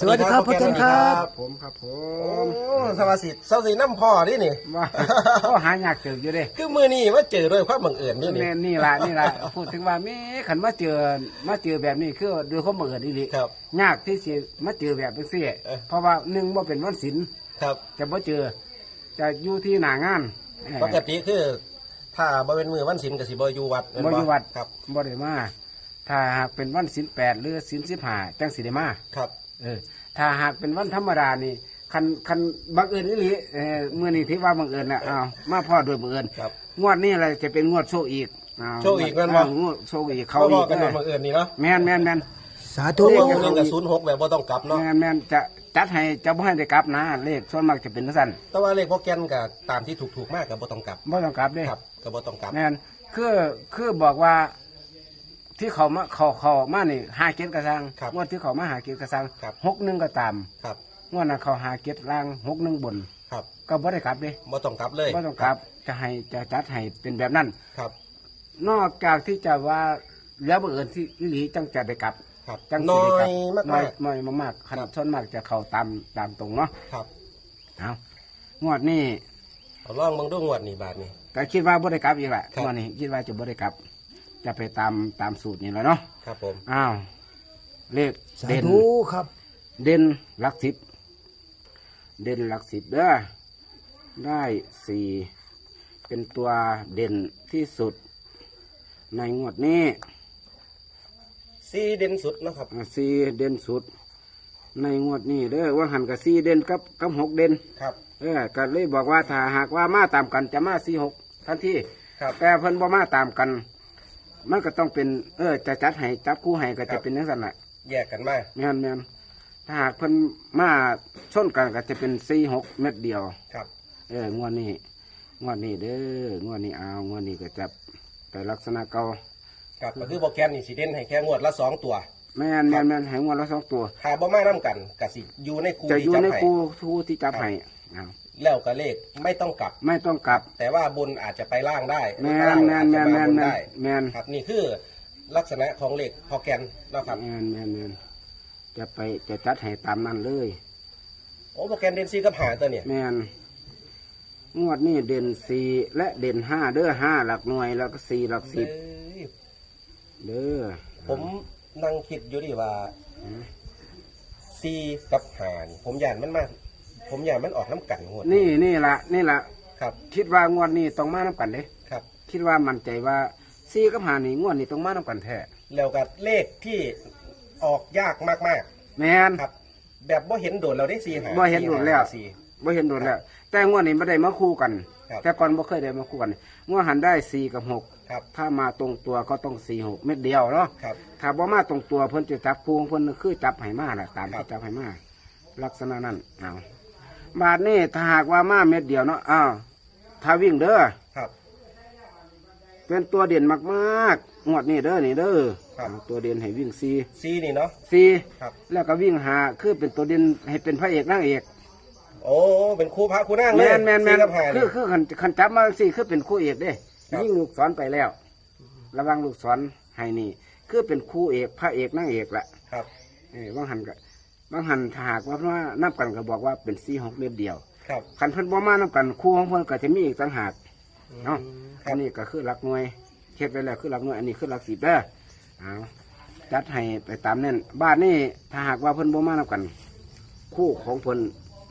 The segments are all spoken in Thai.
สวัสดีครับพ่อเจนครับ ผมครับผโอ้มสวัสดีสวัสดีน้ำพ่อนี่นี่ว่าก็หายากเจออยู่เด้คือมือนี่ว่าเจอด้วยความบังเอิญนี่นี่แม่นี่ล่ะนี่ล่ะพูดถึงว่าแม่ขันมาเจอมาเจอแบบนี้คือด้วยความบังเอิญนี่ครับ ยากที่สิมาเจอแบบนี้สิเอ้ยเพราะว่าหนึ่งว่าเป็นวันศิลป์ครับ จะบ่เจอ จะอยู่ที่หน้างานเอ้ยปกติคือ ถ้าบ่เป็นมือวันศิลป์กับสิบ่อยู่วัดแม่นบ่อยู่วัดครับบ่ได้มาถ้าหากเป็นวันศิลป์แปดหรือศิลป์สิบห้าจังสิได้มาครับ เออ ถ้าหากเป็นวันธรรมดานี่คันคันบังเอิญนี่หลีเออเมื่อนี้ที่ว่าบังเอิญน่ะอ้าวมาพ่อโดยบังเอิญครับ งวดนี้อะไรจะเป็นงวดโชคอีกอ้าวโชคอีกแม่นบ่าวงวดโชคอีกเขาเขาบอีอกกกันเอโดยอบังเอิญนี่เนาะแม่นแม่นแม่น สาตัธุวหนึ่งกับศูนย์หกแบบบ่ต้องกลับเนาะแม่นแม่นจะจัดให้จะบ่ให้ได้กลับนะเลขส่วนมากจะเป็นสั้นแต่ว่าเลขพ่อแกนกับตามที่ถูกถูกๆมากกับบ่ต้องกลับบ่ต้องกลับเด้ครับกับบ่ต้องกลับ แม่นคือคือบอกว่า ที่เขามาเขาเขามานี่หาเก็ดกระซังครับงวดที่เขามาหาเก็ดกระซังครับ หกหนึ่งก็ตามครับ งวดนั้นเขาหาเก็ดล่างหกหนึ่งบน ครับก็บ่ได้กลับเด้บ่ต้องกลับเลยบ่ต้องกลับจะให้จะจัดให้เป็นแบบนั้น ครับ นอกจากที่จะว่าแล้วบังเอิญที่อีหลีจังจะได้กลับครับจังน้อสิได้ยกลับมากน้อยน้อยมากๆคันครับส่วนมากจะเข้าตามตามตรงเนาะๆครับเอางวดนี้ เอาลองเบิ่งดูงวดนี้บาทนี่ ก็คิดว่าบ่ได้กลับอีกแหละครับงวดนี้คิดว่าจะบ่ได้กลับ จะไปตามตามสูตรนี่แหละเนาะครับผม อ้าวเลขสาเด่น ธุครับ เด่นหลักสิบ เด่นหลักสิบเด้อได้สี่เป็นตัวเด่นที่สุด ในงวดนี้ซีเด่นสุดเนาะครับ อ่าสี่เด่นสุด ในงวดนี้เด้อว่าหันกับสี่เด่นกับกับหกเด่น ครับ เออก็เลยบอกว่าถ้าหากว่ามาตามกันจะมาสี่หกทันทีครับ แต่เพิ่นบ่มาตามกัน มันก็ต้องเป็น เออ จะจัดให้จับคู่ให้ก็ครัจะบเป็นจังซั่นแหละแยกกันมาแม่นแม่นถ้าหากเพิ่นมาชนกันก็จะเป็นสี่หกเม็ดเดียว ครับ เอองวดนี้งวดนี้เด้องวดนี้เอางวดนี้ก็จะไปลักษณะเก่าครับก็คือโปรแกรมนี่สิเด่นให้แค่งวดละสองตัวแม่นแม่นแม่นให้งวดละสองตัวถ้าบ่มานํกันก็สิอยู่ในคูจะอที่ยู่จับในให้ คู่คู่ที่จับให้เอา แล้วก็เลขไม่ต้องกลับ ไม่ต้องกลับ แต่ว่าบนอาจจะไปล่างได้แม่ล่านงแม่อานจแม่จะนมาแม่นบนแม่นได้แม่นครับ นี่คือลักษณะของเลขโปรแกรมเนาะครับแม่นแม่นแม่นจะไปจะจัดให้ตามนั้นเลยโอ้โปรแกรมเด่นซีกับหาตัวเนี่ยแม่นงวดนี้เด่นสี่และเด่นห้าเด้อห้าหลักหน่วยแล้วก็สี่หลักสิบเอ้ยเด้อผมนั่งคิดอยู่ดิว่าซีกับหานี่ผมอยากมันมา ผมอยากมันออกน้ำกันงวดนี่นี่ละนี่ละครับ คิดว่างวดนี้ต้องมาน้ำกันเด้ครับ คิดว่ามั่นใจว่าสี่กับห้านี่งวดนี้ต้องมาน้ำกันแท้แล้วกับเลขที่ออกยากมากแม่นๆ ครับ แบบบ่เห็นโดดเราได้ซีหาบ่เห็นโดดแล้วซีบ่เห็นโดนแล้ว แต่งวดนี้ไม่ได้มาคู่กัน ครับ แต่ก่อนบ่เคยได้มาคู่กันงวดหันได้สี่กับหกครับ ถ้ามาตรงตัวก็ต้องสี่หกเม็ดเดียวเนาะ ครับ ถ้าบ่มาตรงตัวเพิ่นจะจับคู่ของเพิ่นคือจับให้มาน่ะตามครัที่บ จับให้มาลักษณะนั้นเอา บาทนี้ถ้าหากว่ามาเม็ดเดียวเนาะอ้าวถ้าวิ่งเด้อครับ เป็นตัวเด่นมากๆงวดนี้เด้อนี่เด้อครับเอาตัวเด่นให้วิ่งสี่ซีนี่เนาะสี่ครับ แล้วก็วิ่งหาคือเป็นตัวเด่นให้เป็นพระเอกนางเอกโอ้เป็นครูพระครูนั่งแมเลยนแมนแมนซีกับหาคืนี่ อคือขันขันจับมาสี่คือเป็นคู่เอกเด้ครับ ยิ่งลูกศรไปแล้ว ระวังลูกศรให้นี่ คือเป็นคู่เอกพระเอกนางเอกละ ครับ เออบางหันก็บางหันถ้าหากว่าเพราะว่านับกันก็บอกว่าเป็นสี่หกเม็ดเดียวครับขันเพิ่นบ่มานับกันคู่ของเพิ่นก็จะมีอีกต่างหากเนาะคอัรับนนี้ก็คือหลักหน่วยเทียบไปแล้วคือหลักหน่วยอันนี้คือหลักสิบเด้อเอาจัดให้ไปตามนั่นบ้านนี่ถ้าหากว่าเพิ่นบ่มานับกัน คู่ของเพิ่น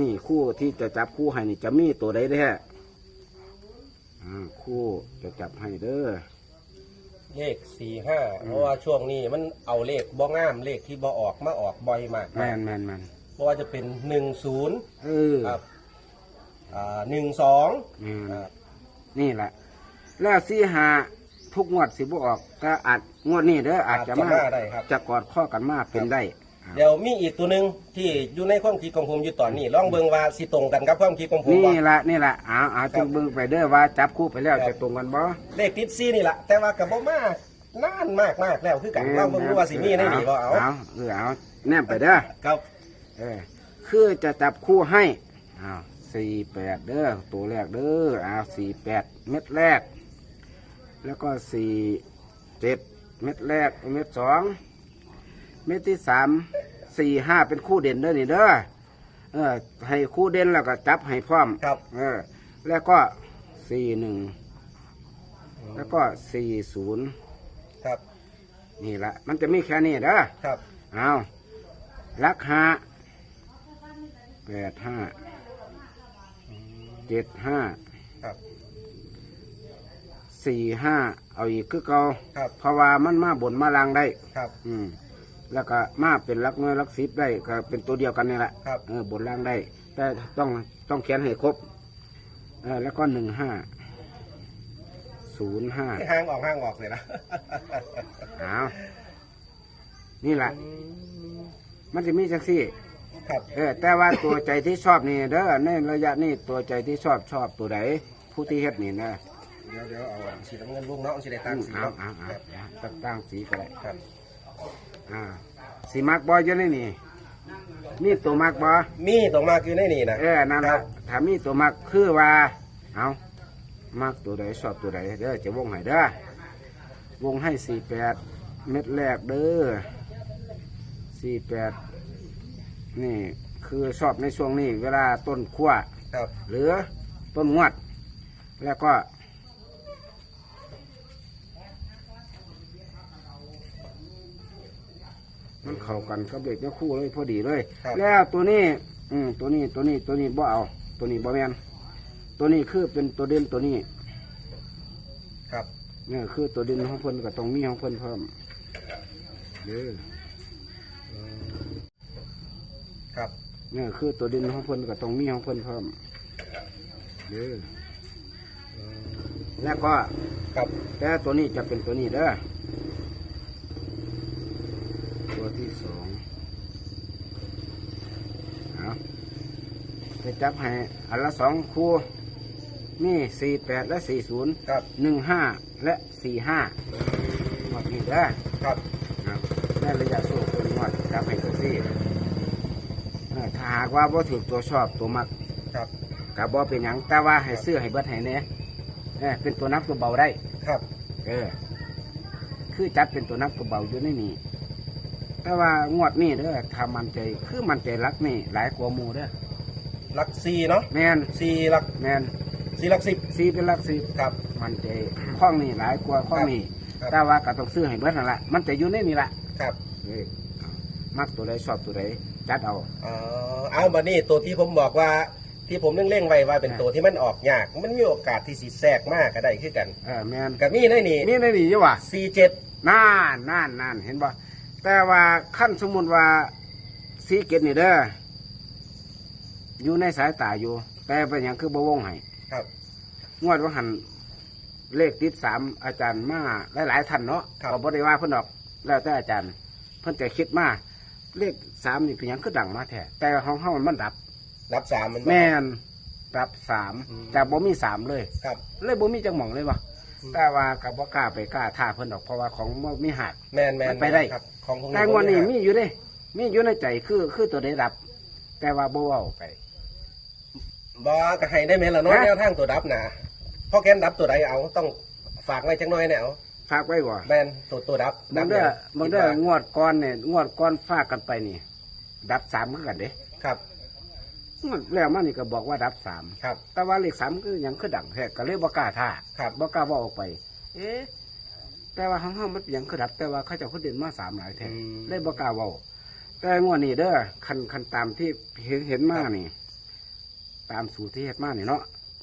นี่คู่ที่จะจับคู่ให้นี่จะมีตัวใดได้ออ่าคู่จะจับให้เด้อ เลขสี่ห้าเพราะว่าช่วงนี้มันเอาเลขบ่งามเลขที่บ่ออกมาออกบ่อยมากแมนแมนแมนเพราะว่าจะเป็นหนึ่งศูนย์เออครับอ่าหนึ่งสองแม่นนี่แหละแล้วสี่หาทุกงวดสิบ่ออกแต่อาจงวดนี้เด้ออาจจะมาได้ครับจะกอดข้อกันมาเป็นได้ เดี๋ยวมีอีกตัวหนึ่งที่อยู่ในความคิดของผมอยู่ตอนนี้ลองเบิ่งว่าสิตรงกันกับความคิดของผมนี่บ่ละนี่ละเอาเอาครัจึบงเบิ่งไปเด้อว่าจับคู่ไปแล้วครับจะตรงกันบ่เลขติดซีนี่แหละแต่ว่ากับบ่มากนานมากมากแล้วคือกันลองเบิ่งดูว่าสิมีในนี่บ่เอาเอาเออเอาแนมไปเด้อครับเออคือจะจับคู่ให้อ้าวสี่แปดเด้อตัวแรกเด้ออ้าวสี่แปดเม็ดแรก แล้วก็สี่เจ็ดเม็ดแรกเม็ดสอง เม็ดที่สามสี่ห้าเป็นคู่เด่นเด้อนี่เด้อเออ ให้คู่เด่นแล้วก็จับให้พร้อมครับ เออ แล้วก็สี่หนึ่งแล้วก็สี่ศูนย์ครับ นี่ละมันจะมีแค่นี้เด้อครับ เอาลักหาแปดห้าเจ็ดห้าครับ สี่ห้าเอาอีกคือเก่าครับ เพราะว่ามันมาบนมาลางได้ ครับ อืม แล้วก็มาเป็นลักน้อยลักสิบได้ก็เป็นตัวเดียวกันนี่แหละครับ เออบนล่างได้ แต่ต้องต้องเขียนให้ครบเออแล้วก็หนึ่งห้าศูนย์ห้าห้างออกห้างออกเลยนะเอานี่แหละมันจะมีจังซี่ครับเออแต่ว่าตัวใจที่ชอบนี่เด้อในระยะนี้ตัวใจที่ชอบชอบตัวไหนผู้ที่เฮ็ดนี่นะเดี๋ยวเดี๋ยวเอาสีน้ำเงินลูกเนาะสีแดงตั้งสีเอาเนาะเอาเอาครับตั้งตั้งสีก็ได้ครับ อ่าสีมักบออยู่ในนี่นี่ตัวมักบอมีตรงมาคือในนี่นะเออนั่นครัละบถ้ามีตัวมักคือว่าเอามักตัวใดชอบตัวใดเด้อจะวงให้เด้อวงให้สี่แปดเม็ดแรกเด้อสี่แปดนี่คือชอบในช่วงนี้ เวลาต้นขั้ว ครับ หรือต้นงวด แล้วก็ มันเข้ากันกับเด็กเนี่ยคู่เลยพอดีเลย ครับ แล้วตัวนี้ อืมตัวนี้ตัวนี้ตัวนี้บ่เอา ตัวนี้บ่แมนตัวนี้คือเป็นตัวเด่นตัวนี้ครับเนี่ยคือตัวเด่นของเพิ่นกับตรงมีของเพิ่นเพิ่มเด้อครับเนี่ยคือตัวเด่นของเพิ่นกับตรงมีของเพิ่นเพิ่มเด้อแล้วก็ครับแต่ตัวนี้จะเป็นตัวนี้เด้อ ตัว ที่สองเอาจะจับให้อันละสองคู่นี่สี่แปดและสี่ศูนย์ครับหนึ่งห้าและสี่ห้าหมดนี่เด้อครับครับแม่ระยะสู้คนหมดจับให้ตัวสี่เออถ้าหากว่าบ่ถูกตัวชอบตัวมักครับกับบ่เป็นหยังแต่ว่าให้ซื้อให้เบิดให้แหน่เออเป็นตัวนักตัวเบาได้ครับ เออ คือจัดเป็นตัวนักตัวเบาอยู่ในนี่ แต่ว่างวดนี้เด้อถ้ามันใจคือมันใจรักนี่หลายกว่าหมู่เด้อหลักสี่เนาะแมนสี่หลักแมนสี่หลักสิบซีเป็นรักซีครับ มันใจข้องนี่หลายกว่าข้องนี่ครับ แต่ว่าก็ต้องซื้อให้เบิดนั่นละมันจะอยู่ในนี่ละครับเออเอามักตัวใดชอบตัวใดจัดเอา เอ่อเอามานี่ตัวที่ผมบอกว่าที่ผมเร่งๆไว้ว่าเป็นตัวที่มันออกยาก มันมีโอกาสที่สิแทรกมากก็ได้คือกันเออแมนกับมีในนี่นี่ในนี่อยู่ว่ะสี่เจ็ดน่านน่านน่านเห็นบ่ แต่ว่าขั้นสมมุติว่าสีเกตนี่เด้ออยู่ในสายตาอยู่ แต่เป็นอย่างคือบ่วงให้ครับ งวดว่าหันเลขติดสามอาจารย์มาหลายๆท่านเนาะครับ ก็บ่ได้ว่าเพิ่นดอกแล้วแต่อาจารย์ เพิ่นจะคิดมาเลขสามนี่เป็นหยังคือดังมาแท้แต่ของเฮามันดับ นับสามมันบ่ แม่นดับสามอืม แต่บ่มีสามเลย ครับ เลยบ่มีจังหม่องเลยวะอืม แต่ว่ากับบ่กล้าไปกล้าท่าเพิ่นดอกเพราะว่าของบ่มีหัก แมนแมนมันไปได้ ครับของพวกแต่งวดนี้มีอยู่เด้ มีอยู่ในใจคือคือตัวได้ดับ แต่ว่าบ่เว้าไป บอก็ให้ได้ไหมล่ะเนาะฮะ แนวทางตัวดับนะพ่อแกนดับตัวใดเอาต้องฝากไว้จังน้อยเนี่ยเอาฝากไว้ก่อนแมนตัวตัวดับบางเด้อดับางเด้องวดก่อนเนี่ยงวดก่อนฝากกันไปนี่ ดับสามคือกันเด้ ครับ งวดแล้วมานี่ก็บอกว่าดับสามครับ แต่ว่าเลขสามคือหยังคือดังแท้ก็เลยบ่กล้าท่าครับ บ่กล้าเว่าออกไป เอ๊ะแต่ว่าของเฮามันเป็นหยังคือดับ แต่ว่าเขาเจ้าคือเด่นมาสามหลายแท้อืม เลยบ่กล้าเว้าแต่งวดนี้เด้อคันคันตามที่เห็นเห็นมานี่ ตามสูตรที่เฮ็ดมานี่เนาะ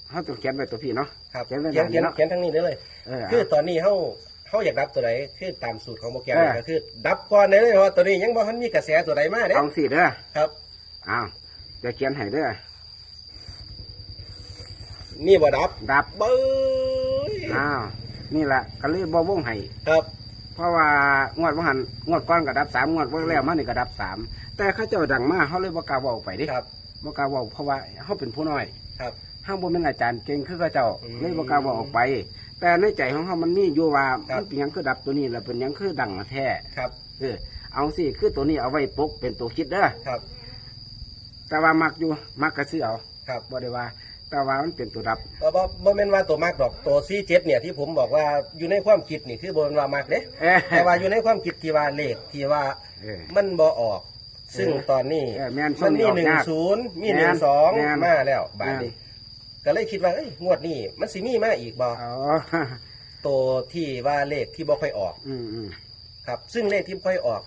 เฮาต้องเขียนไว้ตัวพี่เนาะ ครับเขียนไว้เขียนแบบนี้เขียนเนาะ เขียนทั้งนี้ได้เลย เออ คือตอนนี้เฮาเฮาอยากดับตัวใดคือตามสูตรของโปรแกรมเออก็คือ ดับก่อนเลยเพราะว่าตัวนี้ยังบ่ทันมีกระแสตัวใดมาเด้เอาสิเด้อ ครับ อ้าว จะเขียนให้เด้อนี่บ่ดับดับเบ้ยอ้าวนี่แหละก็เลยบ่วงให้ครับ เพราะว่างวดว่าหันงวดก้อนก็ดับสามงวดว่าแล้วมานี่ก็ดับสามแต่เขาเจ้าดังมาเขาเลยบ่กล้าเว้าไปเดิครับบ่กล้าเว้าเพราะว่าเขาเป็นผู้น้อยครับห้างบ่เป็นอาจารย์เก่งคือเขาเจ้าอืมเลยบ่กล้าเว้าออกไป แต่ในใจของเขามันมีอยู่ว่าครับมันเป็นหยังคือดับตัวนี้แล้วเป็นหยังคือดังแท้ครับเออเอาสิคือตัวนี้เอาไว้ปกเป็นตัวคิดเด้อครับ แต่ว่ามักอยู่มักก็ซื้อเอาครับบ่ได้ว่า แต่ว่ามันเป็นตัวดับบ่บ่บ่แม่นว่าตัวมากดอกตัว47เนี่ยที่ผมบอกว่าอยู่ในความคิดนี่คือบ่แม่นว่ามากเด้เอ้ย แต่ว่าอยู่ในความคิดที่ว่าเลขที่ว่าเออ มันบ่ออก ซึ่งตอนนี้เออแม่นช่มัวนงนี้มีออกหนึ่งยากศูนย์มีแม่หนึ่นงสองแม่น มาแล้วบาทแม่นนี้ก็เลยคิดว่าเอ้ยงวดนี้มันสิมีมาอีกบ่อ๋อตัวที่ว่าเลขที่บ่ค่อยออก อืมอืมครับ ซึ่งเลขที่บ่ค่อยออก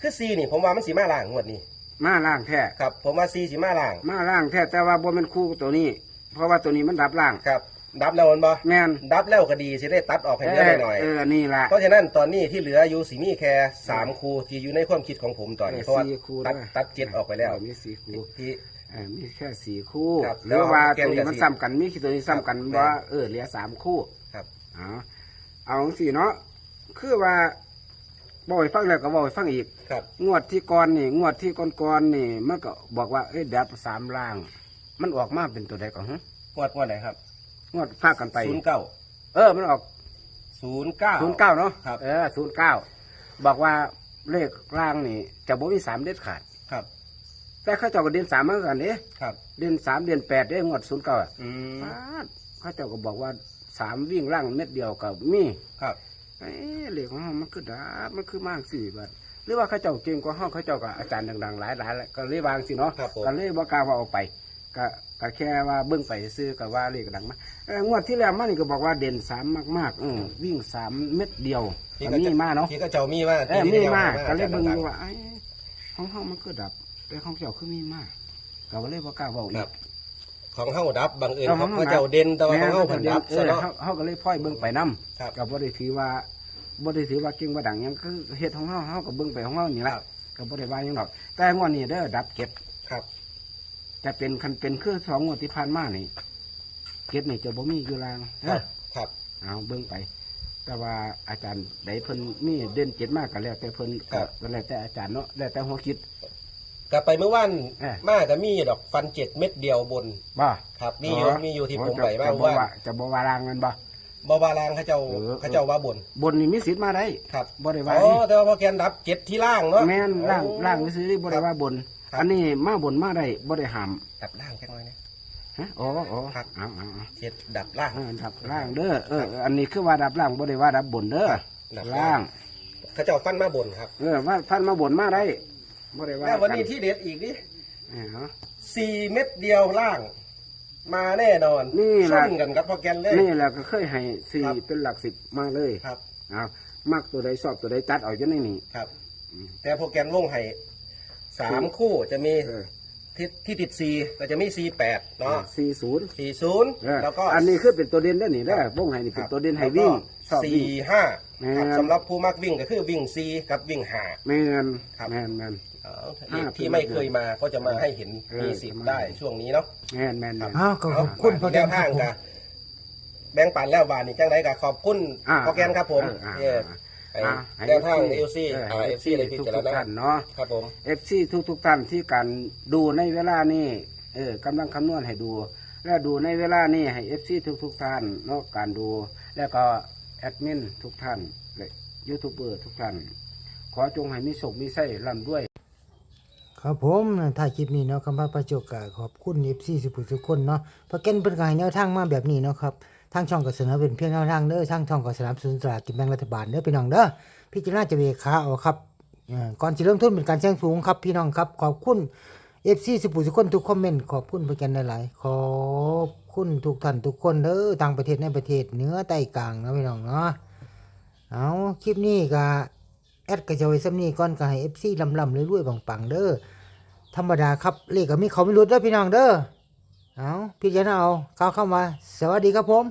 คือซีนี่ ผมว่ามันสีมาล่างงวดนี้ มาล่างแท้ครับ ผมว่าซีสีมาล่าง มาล่างแท้แต่ว่าบ่แม่นคู่ตัวนี้ เพราะว่าตัวนี้มันดับล่าง ครับ ดับแล้วมันบ่แม่นดับแล้วก็ดีสิได้ตัดออกให้เหลือหน่อยเออนี่ล่ะ เพราะฉะนั้นตอนนี้ที่เหลืออยู่สีมีแค่สามคูที่อยู่ในความคิดของผมตอนนี้เออเพราะว่าสี่คู่ตัดด้วย ตัดเจ็ดออกไปแล้วเมีสี่คู่ที่ เออมีแค่สี่คู่ครับหรือว่าแล้วตัวนี้มันแกนกับซ้ำกันมีตัวนี้ซ้ำกันครับ ว่าเออเหลือสามคู่ครับ เอาเอาสี่เนาะคือว่า บ่อยฟังแล้วก็บ่อยฟังอีก ครับ งวดที่ก่อนนี่ งวดที่ก่อนๆนี่ มันก็บอกว่าเอ้ยดับสามล่าง มันออกมาเป็นตัวใดก่อนฮะงวดงวดไหนครับงวดฟากกันไป ศูนย์เก้าเออ มันออกศูนย์เก้า ศูนย์เก้าเนาะครับ เออศูนย์เก้าบอกว่าเลขล่างนี่ จะบ่มีสามเด็ดขาด ครับ แต่เขาเจ้าก็เด่นสามเหมือนกันเด้ครับ เด่นสามเด่นแปดได้งวดศูนย์เก้าอืมเขาเจ้าก็บอกว่าสามวิ่งล่างเม็ดเดียวกับมี ครับ เอ้เลขของเรามันคือดาบมันคือมากสี่บาทหรือว่าเขาเจ้าเก่งกว่าห้องเขาเจ้ากับอาจารย์ดังๆหลายหลายๆก็เลยวางสิเนาะครับผม ก็เลยบอกกล้าว่าเอาไปก็ก็แค่ว่าเบิ้งไปซื้อกับว่าเลขดังมาเอ้องวดที่แล้วมันนี่ก็บอกว่าเด่นสามมากๆอืมวิ่งสามเม็ดเดียวที่อันก็นี้จะมาเนาะ ที่ก็เจ้ามีมาเออที่มีที่มากที่ก็เลยเบิ้งดัดูงๆว่าไอ้ของห้องมันก็ดับ แต่ของเจ้าคือมีมากก็เลยบอกกล้าเว่าอีครักบ ของเฮาดับบางเอิญเอาเขาของเฮาเขาเจ้าเด่นแต่ว่าขแม่องเฮาเพิ่นดับเอซะอเนาะเขาเขาก็เลยพ่อยเบิ้งไปนํครับก็บ่ได้ถือว่าบ่ได้ถือว่าเก่งว่าดังหยังคือเฮ็ดของเฮาเฮาก็เบิ่งไปของเฮานี่คล่ะรับก็บ่ได้ว่าหยังดอก แต่งวดนี้เด้อดับเก็บครับจะเป็นคันเป็นคือสองงวดที่ผ่านมานี่เก็บนี่จะบ่มีอยู่ลางครัเด้อบครับเอาเบิ่งไป แต่ว่าอาจารย์ใดเพิ่นมีเด่นเจ็ดมากก็แล้วแต่เพิ่นก็ก็แล้วแต่อาจารย์เนาะแล้วแต่หัวคิด กลับไปเมื่อวานเออมาก็มีดอกฟันเจ็ดเม็ดเดียวบน บ่ครับมีอยู่มีอยู่ที่ผมไปมาจะเมื่บ่อวาว่านจะบ่ว่าลางกันบ่ บาวาลางเขาเจ้าเออ เขาเจ้าว่าบนบนนี่มีสิทธิ์มาได้ครับบ่ได้ว่าอ๋อนี่แต่ว่าพอแกนดับเจ็ดที่ล่างเนาะ แม่นล่างโอ้ล่างซื้อๆบ่ได้ว่าบน ครับ อันนี้มาบนมาได้บ่ได้ห้ามดับล่างแค่น้อยนะ ฮะอ๋ออ๋อครับ เอาเอาเอาเจ็ดดับล่าง เออดับล่างเด้อเอออันนี้คือว่าดับล่างบ่ได้ว่าดับ บนเด้อดับล่างเขาเจ้าฟันมาบนครับ เออว่าฟันมาบนมาได้ บ่ได้ว่าแล้ววันนี้กัที่เด็ดอีกนี่เออเอาสี่เม็ดเดียวล่าง มาแน่นอนนี่แหชละนกันครับพอแกนเลย นี่แหละก็เคยให้สี่ครับ เป็นหลักสิบมาเลยครับ เอามักตัวใดชอบตัวใดจัดเอาอยู่ในนี่ครับ อืม แต่โปรแกรมวงไห้สามคู่จะมีเออที่ที่ติดซีก็จะมีซีแปดเนาะสี่ศูนย์สี่ศูนย์เออแล้วก็อันนี้คือเป็นตัวเด่นได้อนี่เด้อวงให้นี่เป็นตัวเด่นให้วิ่งชอบสี่วิ่งห้าแม่นครับสำหรับผู้มักวิ่งก็คือวิ่งซีกับวิ่งหาแม่นครับ แม่นแม่น เอาห้าที่ไม่เคยมาก็จะมาให้เห็นเออมีสิทจะธิ์มาได้ช่วงนี้เนาะ แม่นแม่นแม่น อ้าวก็ขอบคุณพ่อแกแนนวครัทาบงผมกับแบ่งปันแล้ววานนี่จังไรกับขอบคุณอ่าโปรแกรมครับผมอ่าเย้อ่าไอ้ให้แนวทางให้เอลซี่เอออ่าให้เอลซี่เลยพิทุกจารๆณาท่านเนาะ ครับผม เอฟซีทุกทุกๆท่านที่การดูในเวลานี้เออกำลังคำนวณให้ดู และดูในเวลานี้ให้เอฟซีทุกทุกๆท่านเนาะการดู แล้วก็แอดมินทุกท่านและยูทูบเบอร์ทุกท่าน ขอจงให้มีโชคมีไส้ร่ำด้วย ครับผมถ่ายคลิปนี้เนาะคำพาประจกกขอบคุณเอฟซีสุภุทุกคนเนาะพระแกนเป็นกายแนวทางมาแบบนี้เนาะครับทางช่องก็เสนอเป็นเพียงแนวทางเด้อทางช่องก็สนับสนุนสลากกินแบ่งรัฐบาลเด้อพี่น้องเด้อพิจารณาจะเวขาเอาครับก่อนจะเริ่มต้นเป็นการแจ้งสูงครับพี่น้องครับขอบคุณเอฟซีสุภุทุกคนทุกคอมเมนต์ขอบคุณโปรแกรมหลายๆขอบคุณทุกท่านทุกคนเด้อต่างประเทศในประเทศเหนือใต้กลางนะพี่น้องเนาะเอาคลิปนี้ก็แอดก็จะไว้ซ้ำนี้ก่อนก็ให้เอฟซีลำๆรวยๆปังๆเด้อ ธรรมดาครับเลขก็มีเขาไม่รู้เด้อพี่น้องเด้อเอาพี่จะเอาเข้าเข้ามา สวัสดีครับผม